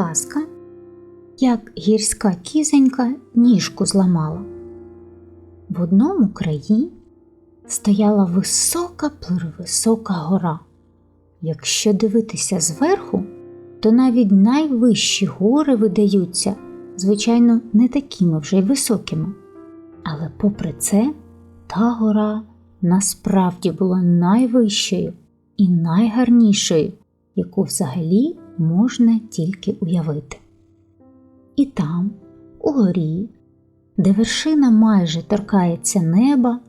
Казка, як гірська кізонька ніжку зламала. В одному краї стояла висока плевисока гора. Якщо дивитися зверху, то навіть найвищі гори видаються, звичайно, не такими вже й високими. Але попри це, та гора насправді була найвищою і найгарнішою, яку взагалі можна тільки уявити. І там, у горі, де вершина майже торкається неба,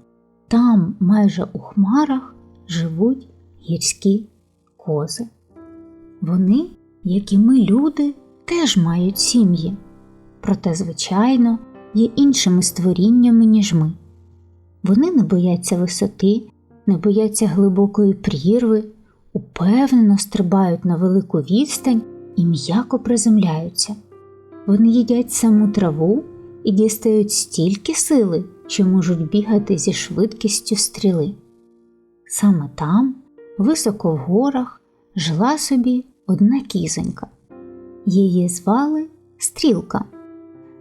там майже у хмарах живуть гірські кози. Вони, як і ми, люди, теж мають сім'ї, проте, звичайно, є іншими створіннями, ніж ми. Вони не бояться висоти, не бояться глибокої прірви, упевнено стрибають на велику відстань і м'яко приземляються. Вони їдять саму траву і дістають стільки сили, що можуть бігати зі швидкістю стріли. Саме там, високо в горах, жила собі одна кізонька. Її звали Стрілка.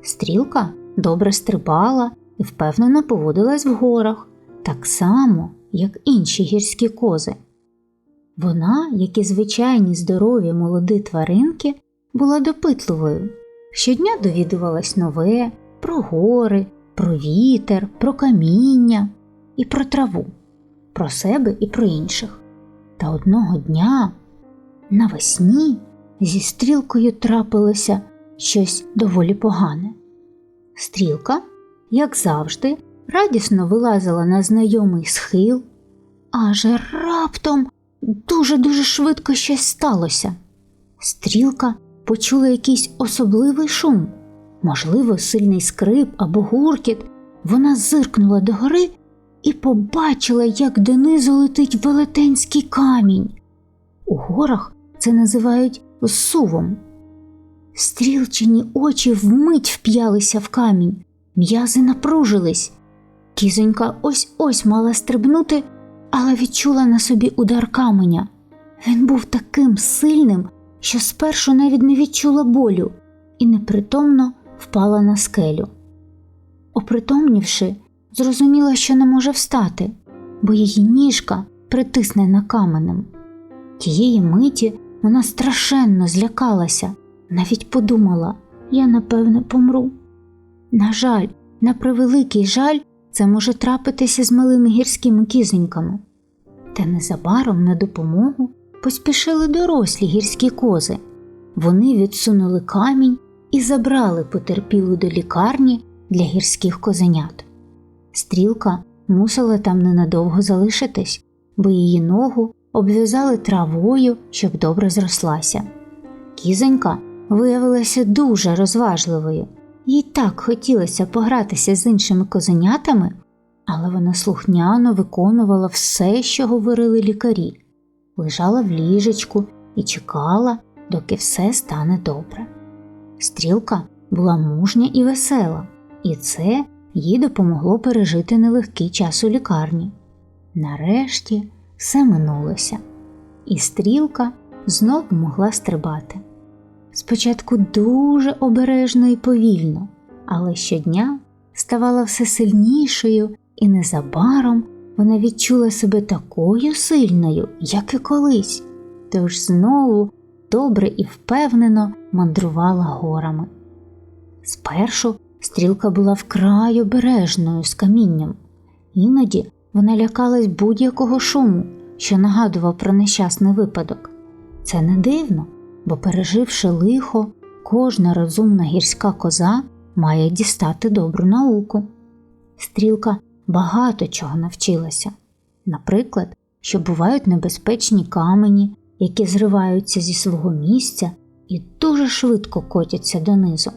Стрілка добре стрибала і впевнено поводилась в горах, так само, як інші гірські кози. Вона, як і звичайні здорові молоді тваринки, була допитливою. Щодня довідувалась нове про гори, про вітер, про каміння і про траву, про себе і про інших. Та одного дня навесні зі стрілкою трапилося щось доволі погане. Стрілка, як завжди, радісно вилазила на знайомий схил, аж раптом дуже-дуже швидко щось сталося. Стрілка почула якийсь особливий шум, можливо, сильний скрип або гуркіт. Вона зиркнула догори і побачила, як донизу летить велетенський камінь. У горах це називають сувом. Стрілчині очі вмить вп'ялися в камінь, м'язи напружились. Кізонька ось ось мала стрибнути, але відчула на собі удар каменя. Він був таким сильним, що спершу навіть не відчула болю і непритомно впала на скелю. Опритомнівши, зрозуміла, що не може встати, бо її ніжка притиснена каменем. Тієї миті вона страшенно злякалася, навіть подумала я, напевне, помру. На жаль, на превеликий жаль, це може трапитися з малими гірськими кізоньками. Та незабаром на допомогу поспішили дорослі гірські кози. Вони відсунули камінь і забрали потерпілу до лікарні для гірських козенят. Стрілка мусила там ненадовго залишитись, бо її ногу обв'язали травою, щоб добре зрослася. Кізонька виявилася дуже розважливою, їй так хотілося погратися з іншими козенятами, але вона слухняно виконувала все, що говорили лікарі, лежала в ліжечку і чекала, доки все стане добре. Стрілка була мужня і весела, і це їй допомогло пережити нелегкий час у лікарні. Нарешті все минулося, і стрілка знову могла стрибати. Спочатку дуже обережно і повільно, але щодня ставала все сильнішою, і незабаром вона відчула себе такою сильною, як і колись, тож знову добре і впевнено мандрувала горами. Спершу стрілка була вкрай обережною з камінням, іноді вона лякалась будь-якого шуму, що нагадував про нещасний випадок. Це не дивно, бо, переживши лихо, кожна розумна гірська коза має дістати добру науку. Стрілка багато чого навчилася, наприклад, що бувають небезпечні камені, які зриваються зі свого місця і дуже швидко котяться донизу.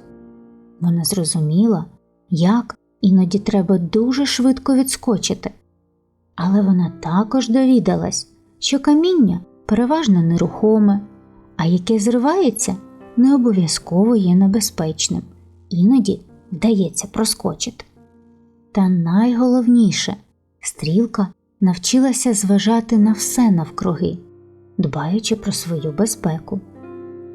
Вона зрозуміла, як іноді треба дуже швидко відскочити, але вона також довідалась, що каміння переважно нерухоме, а яке зривається, не обов'язково є небезпечним, іноді вдається проскочити. Та найголовніше стрілка навчилася зважати на все навкруги, дбаючи про свою безпеку.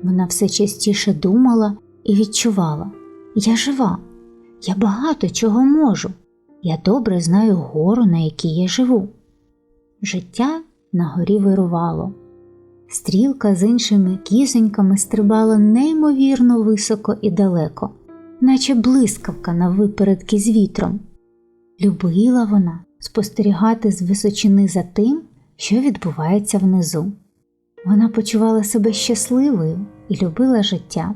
Вона все частіше думала і відчувала я жива, я багато чого можу, я добре знаю гору, на якій я живу. Життя на горі вирувало. Стрілка з іншими кізоньками стрибала неймовірно високо і далеко, наче блискавка на випередки з вітром. Любила вона спостерігати з височини за тим, що відбувається внизу. Вона почувала себе щасливою і любила життя.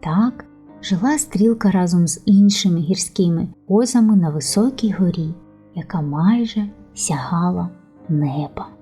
Так жила стрілка разом з іншими гірськими козами на високій горі, яка майже сягала неба.